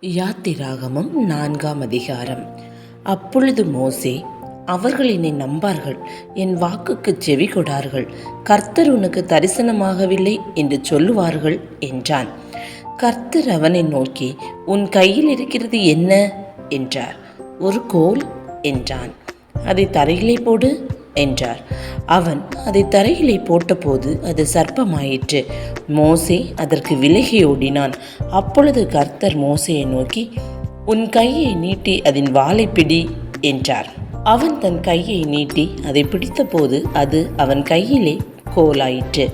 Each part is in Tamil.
யாத்திராகமம் நான்காம் அதிகாரம். அப்பொழுது மோசே அவர்கள் என்னை நம்பார்கள். என் வாக்குக்கு செவி கொடார்கள். கர்த்தர் உனக்கு தரிசனமாகவில்லை என்று சொல்லுவார்கள் என்றான். கர்த்தர் அவனை நோக்கி உன் கையில் இருக்கிறது என்ன? என்றார். ஒரு கோல் என்றான். அதை தரையிலே போடு. என்றார். அவன் அதை தரையிலே போட்டபோது அது சர்ப்பமாயிற்று. மோசே அதற்கு விலகி ஓடினான். அப்பொழுது கர்த்தர் மோசையை நோக்கி உன் கையை நீட்டி அதன் வாலை பிடி என்றார். அவன் தன் கையை நீட்டி அதை பிடித்தபோது அது அவன் கையிலே கோலாயிற்று.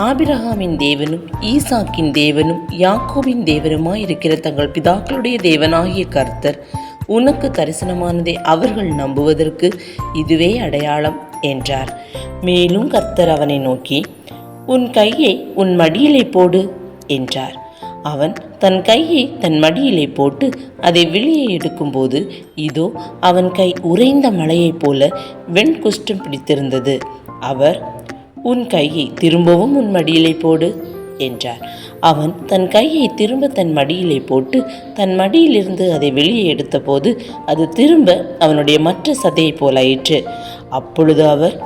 ஆபிரகாமின் தேவனும் ஈசாக்கின் தேவனும் யாக்கோவின் தேவனுமாய் இருக்கிற தங்கள் பிதாக்களுடைய தேவனாகிய கர்த்தர் உனக்கு தரிசனமானதை அவர்கள் நம்புவதற்கு இதுவே அடையாளம் என்றார். மேலும் கர்த்தர் அவனை நோக்கி உன் கையை உன் மடியிலே போடு என்றார். அவன் தன் கையை தன் மடியிலே போட்டு அதை வெளியே எடுக்கும்போது இதோ அவன் கை உறைந்த மலையைப் போல வெண்குஷ்டம் பிடித்திருந்தது. அவர் உன் கையை திரும்பவும் உன் மடியிலே போடு. என்றார். அவன் தன் கையை திரும்ப தன் மடியிலே போட்டு தன் மடியிலிருந்து அதை வெளியே எடுத்தபோது அது திரும்ப அவனுடைய மற்ற சதையைப் போலாயிற்று அப்பொழுது அவர்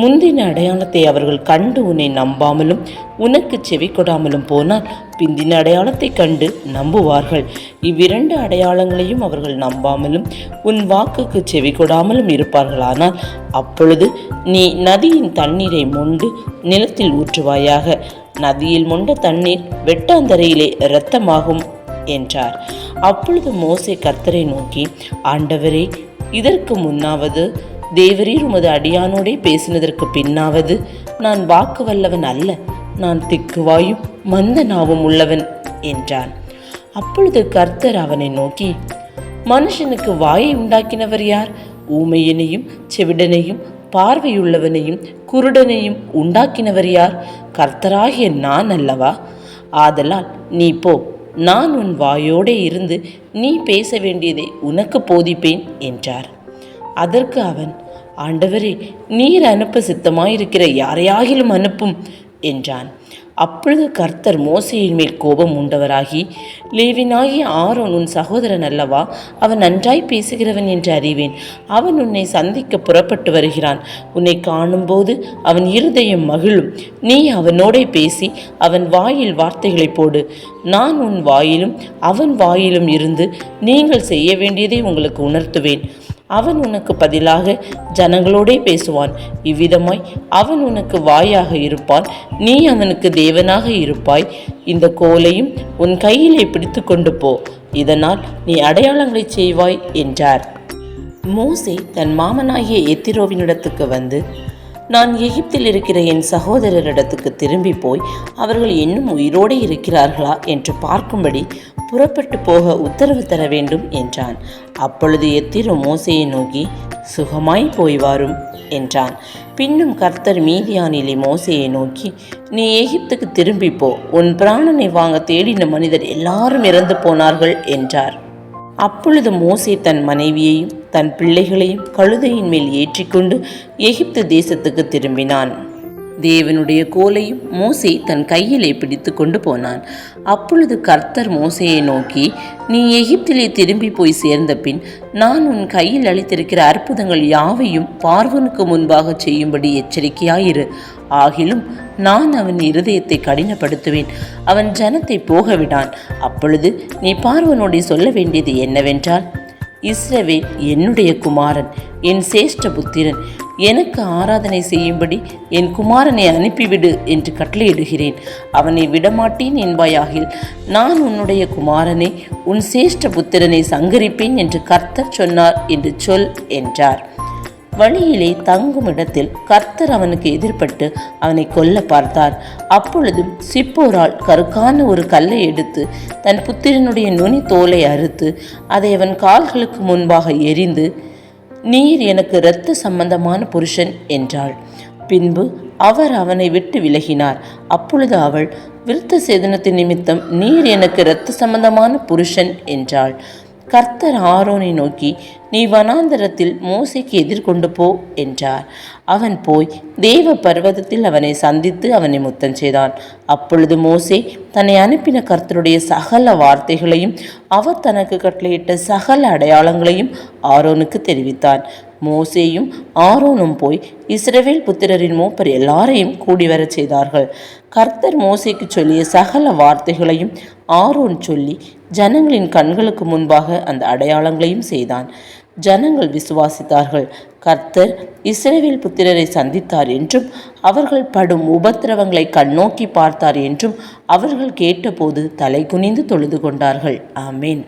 முந்தின அடையாளத்தை அவர்கள் கண்டு உன்னை நம்பாமலும் உனக்கு செவி கொடாமலும் போனால் பிந்தின அடையாளத்தை கண்டு நம்புவார்கள். இவ்விரண்டு அடையாளங்களையும் அவர்கள் நம்பாமலும் உன் வாக்குக்கு செவி கொடாமலும் இருப்பார்களானால் அப்பொழுது நீ நதியின் தண்ணீரை மொண்டு நிலத்தில் ஊற்றுவாயாக. நதியில் முண்ட தண்ணீர் வெட்டாந்தரையிலே இரத்தமாகும் என்றார். அப்பொழுது மோசே கர்த்தரை நோக்கி ஆண்டவரே இதற்கு முன்னாவது தேவரீர் உமது அடியானோடே பேசினதற்கு பின்னாவது நான் வாக்கு வல்லவன் அல்ல. நான் திக்குவாயும் மந்த நாவும் உள்ளவன் என்றான். அப்பொழுது கர்த்தர் அவனை நோக்கி மனுஷனுக்கு வாயை உண்டாக்கினவர் யார்? ஊமையனையும் செவிடனையும் பார்வையுள்ளவனையும் குருடனையும் உண்டாக்கினவர் யார்? கர்த்தராகிய நான் அல்லவா? ஆதலால் நீ போ நான் உன் வாயோடே இருந்து நீ பேச வேண்டியதை உனக்கு போதிப்பேன் என்றார். அதற்கு அவன் ஆண்டவரே நீர் அனுப்ப சித்தமாயிருக்கிற யாரையாகிலும் அனுப்பும் என்றான். அப்பொழுது கர்த்தர் மோசையின் மேல் கோபம் உண்டவராகி லேவினாகிய ஆரோன் உன் சகோதரன் அல்லவா? அவன் நன்றாய் பேசுகிறவன் என்று அறிவேன். அவன் உன்னை சந்திக்க புறப்பட்டு வருகிறான். உன்னை காணும்போது அவன் இருதயம் மகிழும். நீ அவனோடே பேசி அவன் வாயில் வார்த்தைகளை போடு. நான் உன் வாயிலும் அவன் வாயிலும் இருந்து நீங்கள் செய்ய வேண்டியதை உங்களுக்கு உணர்த்துவேன். அவன் உனக்கு பதிலாக ஜனங்களோடே பேசுவான். இவ்விதமாய் அவன் உனக்கு வாயாக இருப்பான். நீ அவனுக்கு தேவனாக இருப்பாய். இந்த கோலையும் உன் கையிலே பிடித்து கொண்டு போ. இதனால் நீ அடையாளங்களை செய்வாய் என்றார். மோசே தன் மாமனாகிய எத்திரோவினிடத்துக்கு வந்து நான் எகிப்தில் இருக்கிற என் சகோதரரிடத்துக்கு திரும்பி போய் அவர்கள் இன்னும் உயிரோடு இருக்கிறார்களா என்று பார்க்கும்படி புறப்பட்டு போக உத்தரவு தர வேண்டும் என்றான். அப்பொழுது எத்திரோ மோசையை நோக்கி சுகமாய் போய் வாரும் என்றான். பின்னும் கர்த்தர் மீதியானிலே மோசையை நோக்கி நீ எகிப்துக்கு திரும்பி போ. உன் பிராணனை வாங்க தேடின மனிதர் எல்லாரும் இறந்து போனார்கள் என்றார். அப்பொழுது மோசே தன் மனைவியையும் தன் பிள்ளைகளையும் கழுதையின் மேல் ஏற்றிக்கொண்டு எகிப்து தேசத்துக்கு திரும்பினான். தேவனுடைய கோலையும் மோசே தன் கையிலே பிடித்து கொண்டு போனான். அப்பொழுது கர்த்தர் மோசையை நோக்கி நீ எகிப்திலே திரும்பி போய் சேர்ந்த பின் நான் உன் கையில் அளித்திருக்கிற அற்புதங்கள் யாவையும் பார்வனுக்கு முன்பாக செய்யும்படி எச்சரிக்கையாயிரு. ஆகிலும் நான் அவன் இருதயத்தை கடினப்படுத்துவேன். அவன் ஜனத்தை போகவிடான். அப்பொழுது நீ பார்வனோடு சொல்ல வேண்டியது என்னவென்றால் இஸ்ரவேல் என்னுடைய குமாரன் என் சேஷ்ட புத்திரன். எனக்கு ஆராதனை செய்யும்படி என் குமாரனை அனுப்பிவிடு என்று கட்டளையிடுகிறேன். அவனை விடமாட்டேன் என்பாயாகில் நான் உன்னுடைய குமாரனை உன் சேஷ்ட புத்திரனை சங்கரிப்பேன் என்று கர்த்தர் சொன்னார் என்று சொல் என்றார். வழியிலே தங்கும் இடத்தில் கர்த்தர் அவனுக்கு எதிர்பட்டு அவனை கொல்ல பார்த்தார் அப்பொழுதும் சிப்போரால் கருக்கான ஒரு கல்லை எடுத்து தன் புத்திரனுடைய நுனி தோலை அறுத்து அதை அவன் கால்களுக்கு முன்பாக எரிந்து நீர் எனக்கு இரத்த சம்பந்தமான புருஷன் என்றாள். பின்பு அவர் அவனை விட்டு விலகினார். அப்பொழுது அவள் விருத்த சேதனத்தின் நிமித்தம் நீர் எனக்கு இரத்த சம்பந்தமான புருஷன் என்றாள். கர்த்தர் ஆரோனை நோக்கி நீ வனாந்தரத்தில் மோசைக்கு எதிர்கொண்டு போ என்றார். அவன் போய் தேவ பர்வதத்தில் அவனை சந்தித்து அவனை முத்தம் செய்தான். அப்பொழுது மோசே தன்னை அனுப்பின கர்த்தருடைய சகல வார்த்தைகளையும் அவர் தனக்கு கட்டளையிட்ட சகல அடையாளங்களையும் ஆரோனுக்கு தெரிவித்தான். மோசேயும் ஆரோனும் போய் இஸ்ரவேல் புத்திரரின் மூப்பர் எல்லாரையும் கூடி வரச் செய்தார்கள். கர்த்தர் மோசைக்கு சொல்லிய சகல வார்த்தைகளையும் ஆரோன் சொல்லி ஜனங்களின் கண்களுக்கு முன்பாக அந்த அடையாளங்களையும் செய்தான். ஜனங்கள் விசுவாசித்தார்கள். கர்த்தர் இஸ்ரேவேல் புத்திரரை சந்தித்தார் என்றும் அவர்கள் படும் உபத்திரவங்களை கண்ணோக்கி பார்த்தார் என்றும் அவர்கள் கேட்டபோது தலை குனிந்து தொழுது கொண்டார்கள். ஆமேன்.